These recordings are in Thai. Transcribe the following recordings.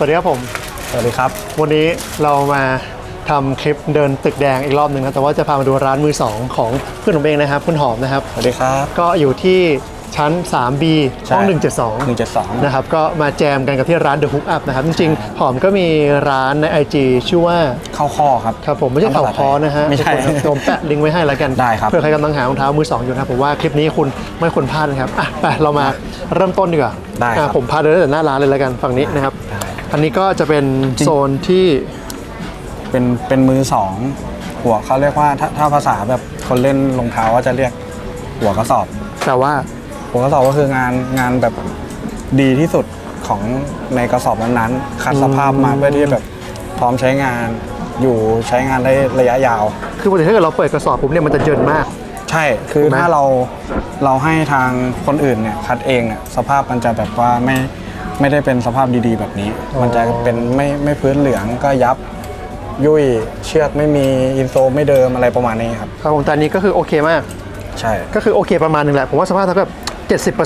วัสดีครับผม สวัสดีครับ วันนี้เรามาทำคลิปเดินตึกแดงอีกรอบหนึ่งนะแต่ว่าจะพามาดูร้านมือสองของเพื่อนผมเองนะครับ คุณหอมนะครับ สวัสดีครับ ก็อยู่ที่ชั้น 3B ห้องใช่172 172 นะครับ ก็มาแจมกันกับที่ร้าน The Hook Up นะครับ จริงๆ หอมก็มีร้านใน IG ชื่อว่าเข้าข้อครับ ครับผมไม่ใช่เข่าคอนะฮะ ไม่ใช่ทุกคนครับผมแปะลิงก์ไว้ให้แล้วกัน ได้ครับ เพื่อใครกำลังหารองเท้ามือสองอยู่นะครับผมว่าคลิปนี้คุณไม่ควรพลาดนะครับ อะ ไป เรามาเริ่มต้นดีกว่าได้ครับอะผมพาเดินตั้งแต่หน้าร้านเลยแล้วกันฝั่งนี้นะครับได้ อันนี้ก็จะเป็นโซนที่เป็นเป็นมือสองหัวเขาเรียกว่าถ้าถ้าภาษาแบบคนเล่นรองเท้าก็จะเรียกหัวกระสอบ แต่ว่าหัวกระสอบก็คืองานงานแบบดีที่สุดของในกระสอบนั้นๆคัดสภาพมาเพื่อที่แบบพร้อมใช้งานอยู่ใช้งานได้ระยะยาว คือปกติถ้าเกิดเราเปิดกระสอบปุ๊บเนี่ยมันจะเยินมาก ใช่คือถูกไหมถ้าเราเราให้ทางคนอื่นเนี่ยคัดเองเนี่ยสภาพมันจะแบบว่าไม่ ไม่ได้เป็นสภาพดีๆ แบบนี้ มันจะเป็นไม่ไม่พื้นเหลืองก็ยับยุ่ยเชือกไม่มีอินโซไม่เดิมอะไรประมาณนี้ครับครับผมแต่อันนี้ก็คือโอเคมาก ใช่ก็คือโอเคประมาณหนึงแหละ ผมว่าสภาพถ้าแบบ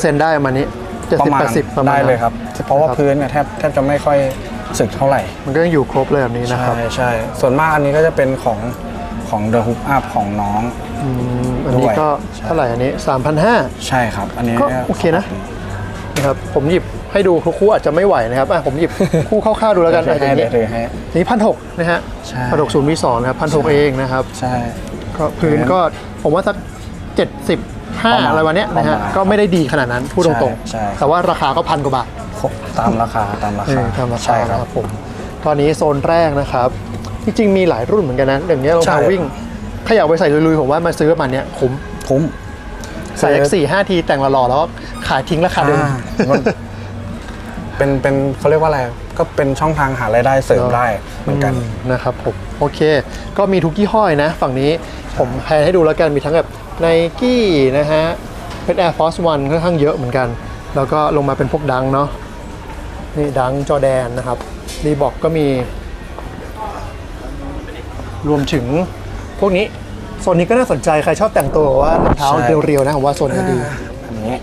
70%ได้ประมาณนี้ประมาณ70 80ประมาณได้นั้น เลยครับ เพราะว่าพื้นเนี่ยแทบแทบจะไม่ค่อยสึกเท่าไหร่ มันก็ยังอยู่ครบเลยแบบนี้นะครับ ใช่ใช่ ส่วนมากอันนี้ก็จะเป็นของของ The Hook Up ของน้องอืมอันนี้ด้วยก็ใช่เท่าไหร่อันนี้ 3,500 ใช่ครับ อันนี้ก็โอเคนะ นะครับ ผมหยิบ ให้ดูทุกคู่อาจจะไม่ไหวนะครับอะผมหยิบคู่คร่าวๆดูแล้วกันเดี๋อายวจจะให้อย่างเดี๋นี้ยวถือให้นี่พันหกนะฮะใช่พันหกศูนย์มีสองนะครับพันหกเองนะครับใช่ก็พื้นก็ผมว่าสักเจ็ดสิบห้าประมาณอะไรวันเนี้ยนะฮะประมาณก็ไม่ได้ดีขนาดนั้นพูดตรงใช่ใช่ๆแต่ว่าราคาก็พันกว่าบาทตามราคาตามราเอคาอตามราคาใช่คนะรับครับผมตอนนี้โซนแรกนะครับจริงๆมีหลายรุ่นเหมือนกันนะอย่างเงี้ยรองเท้าใช่วิ่งถ้าอยากไปใส่ลุยๆผมว่ามาซื้อประมาณเนี้ยคุ้มคุ้มใส่สักสี่ห้าทีแต่งหล่อๆแล้วก็ขายทิ้งราคาเดิมอ่ามัน เป็นเป็นเขาเรียกว่าอะไรก็เป็นช่องทางหารายได้เสริมได้เหมือนกันอืมนะครับผมโอเค ก็มีทุกยี่ห้อนะ ฝั่งนี้ผมแพนให้ดูแล้วกันมีทั้งแบบไนกี้นะฮะเป็น Air Force One ค่อนข้างเยอะเหมือนกัน แล้วก็ลงมาเป็นพวกดังเนาะนี่ดังจอแดนนะครับรีบอกก็มี รวมถึงพวกนี้โซนนี้ก็น่าสนใจ ใครชอบแต่งตัวแบบว่า รองเท้าใช่ เรียวๆนะผมว่าโซนนี้ดี อันนี้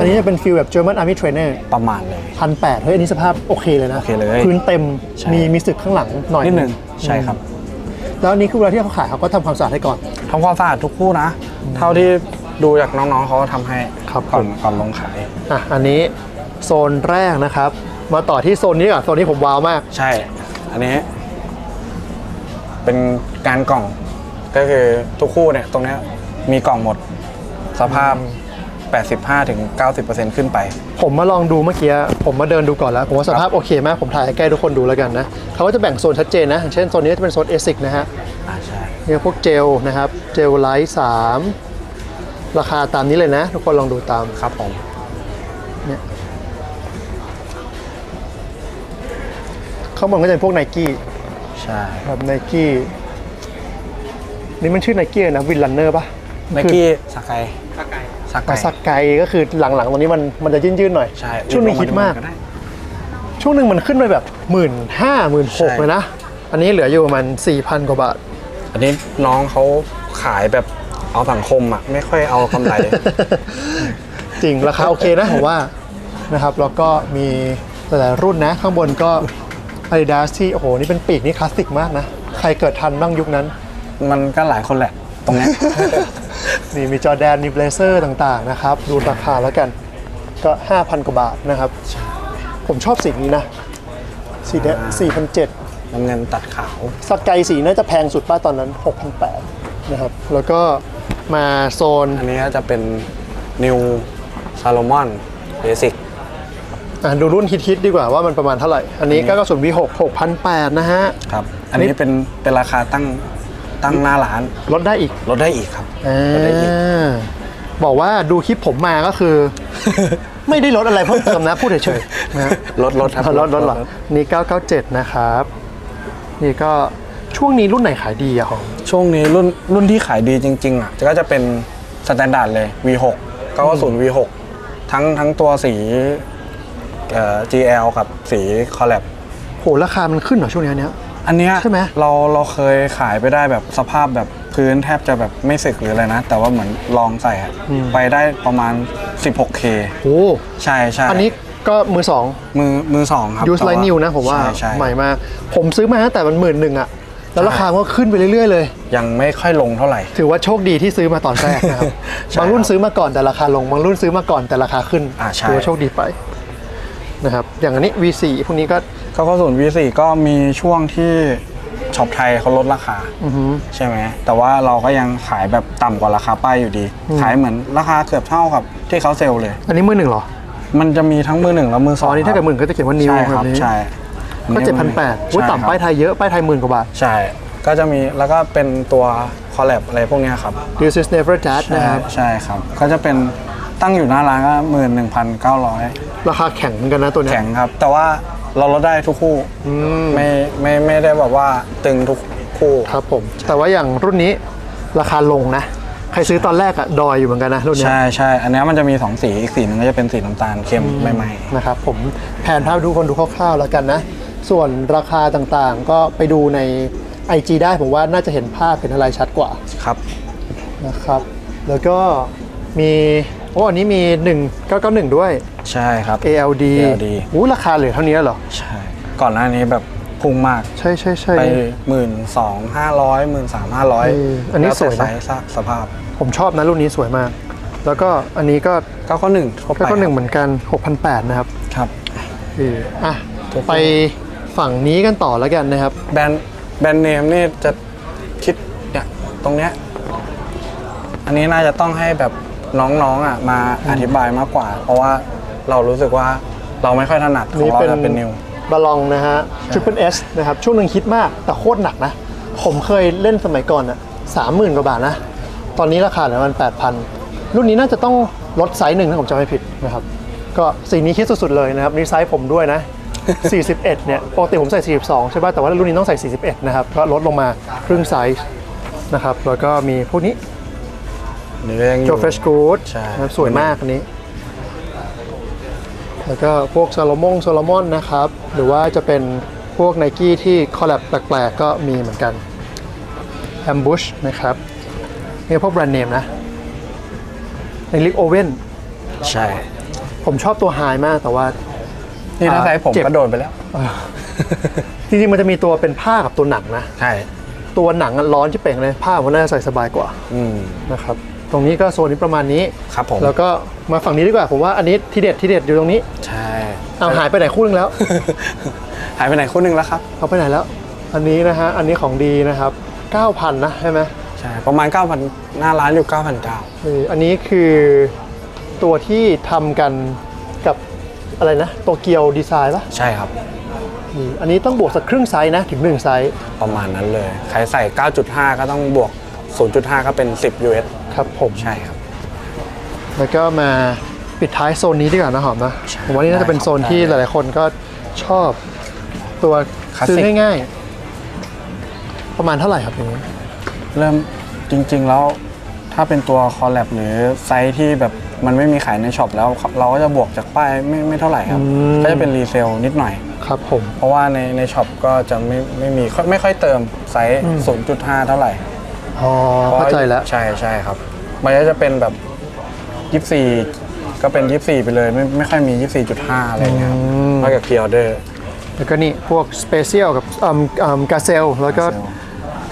อันนี้จะเป็นฟิลแบบ German Army Trainer ประมาณเลย พันแปดเฮ้ยอันนี้สภาพโอเคเลยนะโอเคเลย พื้นเต็มใช่มีมีสึกข้างหลังหน่อยนิดหนึ่งใช่ครับแล้วอันนี้คือเวลาที่เขาขายเขาก็ทำความสะอาดให้ก่อนทำความสะอาดทุกคู่นะ เท่าที่ดูจากน้องๆเขาก็ทำให้ครับก่อนผมก่อนลงขายอะอันนี้โซนแรกนะครับ มาต่อที่โซนนี้ก่อนโซนนี้ผมว้าวมาก ใช่ อันนี้ เป็นการกล่อง ก็คือทุกคู่เนี่ย ตรงเนี้ยมีกล่องหมด สภาพ 85ถึง90ขึ้นไป ผมมาลองดูเมื่อกี้ผมมาเดินดูก่อนแล้ว ผมว่าสภาพโอเคมาก ผมถ่ายให้ใกล้ทุกคนดูแล้วกันนะเขาก็จะแบ่งโซนชัดเจนนะอย่างเช่นโซนนี้จะเป็นโซนเอซิกนะฮะอ่าใช่เนี่ยพวกเจลนะครับ เจลไลท์สามราคาตามนี้เลยนะ ทุกคนลองดูตามครับผมเนี่ยข้างบนก็จะเป็นพวกไนกี้ใช่แบบไนกี้นี่มันชื่อไนกี้นะวินลันเนอร์ปะไนกี้สกาย สกายสกายสักไกก็คือหลังๆตรงนี้มันมันจะยืนๆหน่อย ใช่ช่วงนี้ฮิตมากได้ช่วงหนึ่งมันขึ้นไปแบบหมื่นห้าหมื่นหกใช่เลยนะ อันนี้เหลืออยู่ประมาณสี่พันกว่าบาท อันนี้น้องเขาขายแบบเอาสังคมอะไม่ค่อยเอากำไร จริงราคาโอเคนะผมว่านะครับแล้วก็มีหลายๆรุ่นนะ ข้างบนก็ Adidas ที่โอ้โหนี่เป็นปีกนี่คลาสสิกมากนะ ใครเกิดทันบ้างยุคนั้น มันก็หลายคนแหละ ตรงเนี้ย นี่มีจอแดนมีเบลเซอร์ต่างๆนะครับ ดูราคาแล้วกันก็ 5,000 กว่าบาทนะครับ ผมชอบสีนี้นะ สีเนี้ย4,700น้ำเงินตัดขาว สกายสีน่าจะแพงสุดป้าตอนนั้น 6,800นะครับ แล้วก็มาโซน อันนี้ก็จะเป็น New Salomon Basic อะดูรุ่นฮิตๆดีกว่าว่ามันประมาณเท่าไหร่ อันนี้ก็กระสุน V6 6,800นะฮะ ครับ อันนี้เป็นเป็นราคาตั้ง ตั้งหน้าร้านลดได้อีกลดได้อีกครับอ่ลดได้อีกาบอกว่าดูคลิปผมมาก็คือ ไม่ได้ลดอะไรเพิ่มเติมนะ พูดเฉยๆนะฮะลดลดครับลดลดเหรอนี่ 997 นะครับ นี่ก็ช่วงนี้รุ่นไหนขายดีอะของ ช่วงนี้รุ่นรุ่นที่ขายดีจริง ๆ อะ ก็จะเป็นสแตนดาร์ดเลย V6 990 V6 ทั้งทั้งตัวสีเอ่อ GL กับสีคอลแลบโหราคามันขึ้นเหรอช่วงนี้อันเนี้ย อันเนี้ยใช่ไหม เราเราเคยขายไปได้แบบสภาพแบบพื้นแทบจะแบบไม่สึกหรืออะไรนะ แต่ว่าเหมือนลองใส่อะไปได้ประมาณ 16K โอ้ใช่ใช่อันนี้ก็มือสองมือมือสองครับยูสไลแต่านิวนะผมว่าใช่ใช่ใหม่มากผมซื้อมาตั้งแต่มันหมื่นหนึ่งอะแล้วราคามันก็ขึ้นไปเรื่อยๆเลย ยังไม่ค่อยลงเท่าไหร่ ถือว่าโชคดีที่ซื้อมาตอนแรกนะครับ ใช่บางรุ่นซื้อมาก่อนแต่ราคาลง บางรุ่นซื้อมาก่อนแต่ราคาขึ้นอ่าใช่ ถือว่าโชคดีไปนะครับ อย่างอันนี้ V4 พวกนี้ก็ ก็ข้อศูนย์ V4 ก็มีช่วงที่ช็อปไทยเขาลดราคาใช่ไหมแต่ว่าเราก็ยังขายแบบต่ำกว่าราคาป้ายอยู่ดี ขายเหมือนราคาเกือบเท่ากับที่เขาเซลล์เลย อันนี้มือหนึ่งเหรอมันจะมีทั้งมือหนึ่งและมือสอ๋อองอันนี้ถ้าเกิดหมื่นก็จะเขียนว่านิวใช่คแบรับบนี้ใช่ก็เจ็ดพันแปดอุ้ยใช่ต่ำป้ายครับไทยเยอะป้ายไทยหมื่นกว่าบาท ใช่ ก็จะมีแล้วก็เป็นตัวคอลแลบอะไรพวกเนี้ยครับ This is never that นะครับ ใช่ครับ ก็จะเป็นตั้งอยู่หน้าร้านก็หมื่นหนึ่งพันเก้าร้อยราคาแข็งเหมือนกันนะตัวเนี้ย แข็งครับ แต่ว่า เราลดได้ทุกคู่อืม ไม่ไม่ไม่ได้แบบว่าตึงทุกคู่ ครับผม แต่ว่าอย่างรุ่นนี้ราคาลงนะ ใครซื้อตอนแรกอะดอยอยู่เหมือนกันนะรุ่นเนี้ย ใช่ใช่ อันเนี้ยมันจะมี 2 สีอีกสีหนึงก็จะเป็นสีน้ำตาลเข้มใหม่นะครับผมแผนภาพดูคนดูคร่าวๆแล้วกันนะ ส่วนราคาต่างๆก็ไปดูใน IG ได้ผมว่าน่าจะเห็นภาพเห็นอะไรชัดกว่าๆครับ นะครับ แล้วก็มีโอ้อันนี้มี 1991 ด้วย ใช่ครับ ALD ALD อู้ราคาเหลือเท่านี้แล้วเหรอ ใช่ ก่อนหน้านี้แบบพุ่งมาก ใช่ใช่ใช่ไปหมื่นสองห้าร้อยหมื่นสามห้าร้อยเอออันนี้สวยนะไซส์สภาพ ผมชอบนะรุ่นนี้สวยมาก แล้วก็อันนี้ก็เก้าข้อหนึ่งทั่วไปก็หนึ่งเหมือนกัน6,800นะครับ ครับเอออะถูกไปฝั่งนี้กันต่อแล้วกันนะครับ แบรนด์แบรนด์เนมนี่จะคิดเนี่ยตรงเนี้ยอันนี้น่าจะต้องให้แบบ น้องๆอะมาอธิบายมากกว่า เพราะว่าเรารู้สึกว่าเราไม่ค่อยถนัดของเราจะเป็นนิวบาลองนะฮะ Triple S นะครับช่วงหนึ่งคิดมากแต่โคตรหนักนะ ผมเคยเล่นสมัยก่อนอะสามหมื่นกว่าบาทนะ ตอนนี้ราคาเหลือมันแปดพันรุ่นนี้น่าจะต้องลดไซส์หนึ่งถ้าผมจำไม่ผิดนะครับก็สีนี้คิดสุดๆเลยนะครับนี่ไซส์ผมด้วยนะ 41 เนี่ยปกติผมใส่ 42 ใช่ป่ะแต่ว่ารุ่นนี้ต้องใส่ 41 นะครับ ก็ลดลงมาครึ่งไซส์นะครับ แล้วก็มีพวกนี้ นี่ก็ยังอโจยู่ เฟรชกูดใช่ นะครับสวยมากอันนี้ แล้วก็พวกซาโลมงซาโลมอนนะครับ หรือว่าจะเป็นพวกไนกี้ที่คอลแลบแปลกๆ ก็มีเหมือนกัน Ambush นะครับนี่พวกแบรนด์เนมนะในลิกโอเว่นใช่ ผมชอบตัวไฮมากแต่ว่า นี่ถ้าไซส์ผมเจ็บ ก็โดนไปแล้ว จริงๆมันจะมีตัวเป็นผ้ากับตัวหนังนะ ใช่ ตัวหนังอะร้อนที่เป่งเลย ผ้ามันน่าจะใส่สบายกว่าอืมนะครับ ตรงนี้ก็โซนนี้ประมาณนี้ ครับผม แล้วก็มาฝั่งนี้ดีกว่าผมว่าอันนี้ที่เด็ดที่เด็ดอยู่ตรงนี้ใช่ เอาหายไปไหนคู่นึงแล้ว หายไปไหนคู่หนึ่งแล้วครับ เอาไปไหนแล้ว อันนี้นะฮะอันนี้ของดีนะครับ 9,000 นะใช่ไหมใช่ ประมาณ 9,000 หน้าร้านอยู่9,900เอออันนี้คือตัวที่ทำกันกับอะไรนะโตเกียวดีไซน์ปะใช่ครับอืมอันนี้ต้องบวกสักครึ่งไซส์นะถึง 1 ไซส์ประมาณนั้นเลย ใครใส่ 9.5 ก็ต้องบวก 0.5 ก็เป็น 10 US ครับผม ใช่ครับ แล้วก็มาปิดท้ายโซนนี้ดีกว่านะหอมนะใช่ผมว่านี่น่าจะเป็นโซนที่หได้ลายๆคนก็ชอบตัวคลาสสิก ซื้อง่ายๆ ประมาณเท่าไหร่ครับอย่างนี้เริ่มจริงๆแล้วถ้าเป็นตัวคอลแลบหรือไซส์ที่แบบมันไม่มีขายในช็อปแล้วเราก็จะบวกจากป้ายไม่ไม่เท่าไหร่ครับ ก็จะเป็นรีเซลนิดหน่อย ครับผม เพราะว่าในในช็อปก็จะไม่ไม่มีไม่ค่อยเติมไซส์ 0.5 เท่าไหร่ อ๋อเข้าใจแล้ว ใช่ใช่ครับ มันก็จะเป็นแบบ24ก็เป็น24ไปเลย ไม่ไม่ค่อยมี24.5อะไรเงี้ยครับนอกจากพรีออเดอร์ แล้วก็นี่พวกสเปเชียลกับอืมอืมกาเซล แล้วก็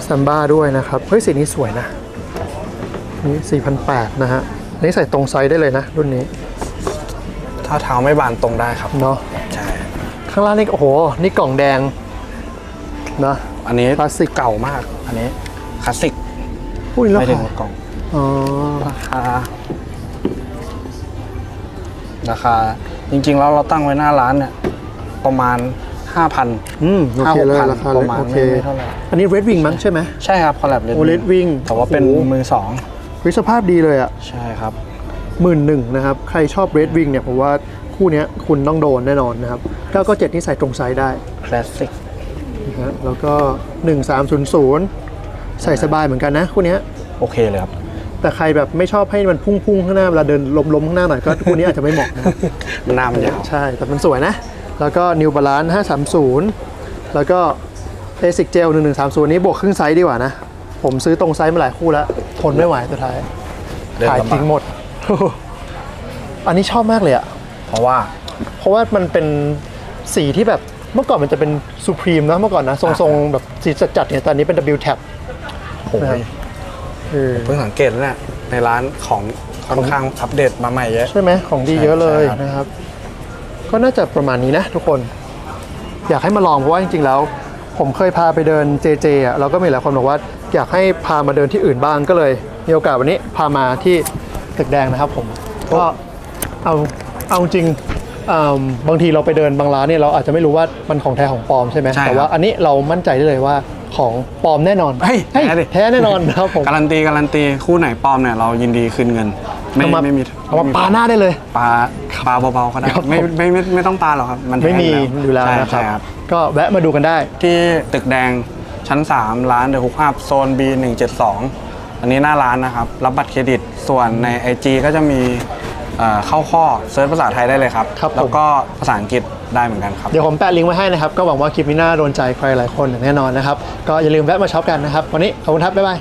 ซัมบ้าด้วยนะครับ เฮ้ยสีนี้สวยนะนี่4,800 นะฮะอันนี่ใส่ตรงไซส์ได้เลยนะ รุ่นนี้ ถ้าเท้าไม่บานตรงได้ครับ เนาะใช่ ข้างล่างนี่โอ้โห นี่กล่องแดงนะอันนี้คลาสสิกเก่ามาก อันนี้คลาสสิก พูดแล้วไม่ถึงค่ะกล่องอ๋อราคา ราคา จริงๆแล้วเราตั้งไว้หน้าร้านเนี่ยประมาณ5,000อืมโอเคเลย5,000ราคาปเลยระมาณโอเคไม่ไม่เท่าไหร่อันนี้ Red Wing มั้งใช่ไหมใช่ครับคอลแลบเลโอ Red Wing แต่ว่าเป็นโอ้โหมือสองวิสภาพดีเลยอะใช่ครับหมื่นหนึ่งนะครับ ใครชอบ Red Wing เนี่ยผมว่าคู่เนี้ยคุณต้องโดนแน่นอนนะครับ997นี่ใส่ตรงไซส์ได้คลาสสิกนะฮะแล้วก็ 1300 ใส่สบายเหมือนกันนะคู่เนี้ยโอเคเลยครับ แต่ใครแบบไม่ชอบให้มันพุ่งๆข้างหน้าเวลาเดินล้มๆข้างหน้าหน่อยก็คู่นี้อาจจะไม่เหมาะนะครับมันหน้ามันยาวใช่ แต่มันสวยนะ แล้วก็ New Balance 530 แล้วก็ Basic Gel 1130 นี้บวกครึ่งไซส์ดีกว่านะ ผมซื้อตรงไซส์มาหลายคู่แล้ว ทนไม่ไหวสุดท้าย เดินขายลำบากทิ้งหมด อันนี้ชอบมากเลยอะ เพราะว่า เพราะว่ามันเป็นสีที่แบบ เมื่อก่อนมันจะเป็นซูพรีมนะเมื่อก่อนนะทรงๆแบบสีจัดๆเนี่ยตอนนี้เป็น W tab โอ้นะครับยเออเพิ่งสังเกตแล้วเนี่ยในร้านของค่อนข้างอัปเดตมาใหม่เยอะ ใช่ไหมของดีเยอะเลยใช่ครับ นะครับ ก็น่าจะประมาณนี้นะทุกคน อยากให้มาลองเพราะว่าจริงๆแล้ว ผมเคยพาไปเดิน JJ อะเราก็มีหลายคนบอกว่าอยากให้พามาเดินที่อื่นบ้างก็เลยมีโอกาสวันนี้พามาที่ตึกแดงนะครับผมก็เอาเอาจริง อ่าบางทีเราไปเดินบางร้านเนี่ยเราอาจจะไม่รู้ว่ามันของแท้ของปลอมใช่ไหมใช่ครับ แต่ว่าอันนี้เรามั่นใจได้เลยว่าของปลอมแน่นอนเฮ้ยเฮ้ยแท้ดิแท้แน่นอนนะครับผมการันตีการันตีคู่ไหนปลอมเนี่ยเรายินดีคืนเงิน ไม่เอามาไม่มีเอามาไปาหน้าได้เลย ปลาปลาเบาๆก็ได้ครับไม่ไม่ไม่ไม่ต้องปลาหรอกครับ มันไม่มีแท้อยู่แล้วใช่นะครับ ใช่ครับ ก็แวะมาดูกันได้ ที่ตึกแดงชั้น 3 ร้านเดอะฮุกอัพโซน B 172อันนี้หน้าร้านนะครับ รับบัตรเครดิตส่วนใน IG ก็จะมีเอ่อ เข้าข้อเซิร์ชภาษาไทยได้เลยครับ ครับผม แล้วก็ภาษาอังกฤษได้เหมือนกันครับ เดี๋ยวผมแปะลิงก์ไว้ให้นะครับ ก็หวังว่าคลิปนี้น่าโดนใจใครหลายคนอย่างแน่นอนนะครับ ก็อย่าลืมแวะมาช็อปกันนะครับ วันนี้ขอบคุณครับ บ๊ายบาย